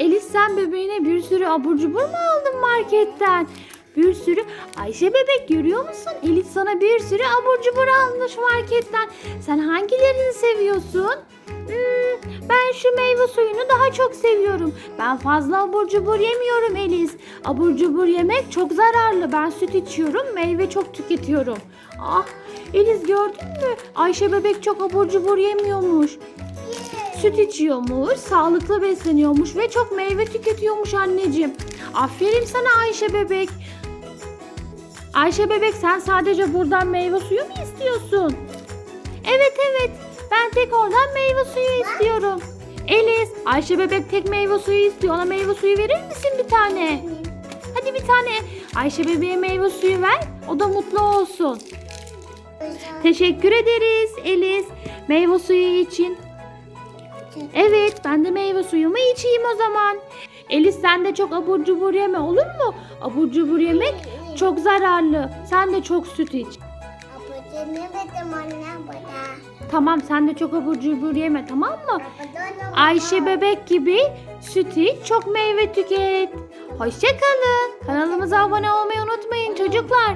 Elis sen bebeğine bir sürü abur cubur mu aldın marketten? Bir sürü. Ayşe bebek görüyor musun? Elis sana bir sürü abur cubur almış marketten. Sen hangilerini seviyorsun? Hmm, ben şu meyve suyunu daha çok seviyorum. Ben fazla abur cubur yemiyorum Elis. Abur cubur yemek çok zararlı. Ben süt içiyorum, meyve çok tüketiyorum. Ah, Elis gördün mü? Ayşe bebek çok abur cubur yemiyormuş. Süt içiyormuş, sağlıklı besleniyormuş ve çok meyve tüketiyormuş anneciğim. Aferin sana Ayşe bebek. Ayşe bebek sen sadece buradan meyve suyu mu istiyorsun? Evet evet ben tek oradan meyve suyu istiyorum. Elis Ayşe bebek tek meyve suyu istiyor. Ona meyve suyu verir misin bir tane? Hadi bir tane Ayşe bebeğe meyve suyu ver. O da mutlu olsun. Teşekkür ederiz Elis. Meyve suyu için. Evet ben de meyve suyumu içeyim o zaman. Elis sen de çok abur cubur yeme olur mu? Abur cubur yemek çok zararlı. Sen de çok süt iç. Abucu ne bedim anne bana? Tamam sen de çok abur cubur yeme tamam mı? Ayşe bebek gibi süt iç, çok meyve tüket. Hoşçakalın. Kanalımıza abone olmayı unutmayın çocuklar.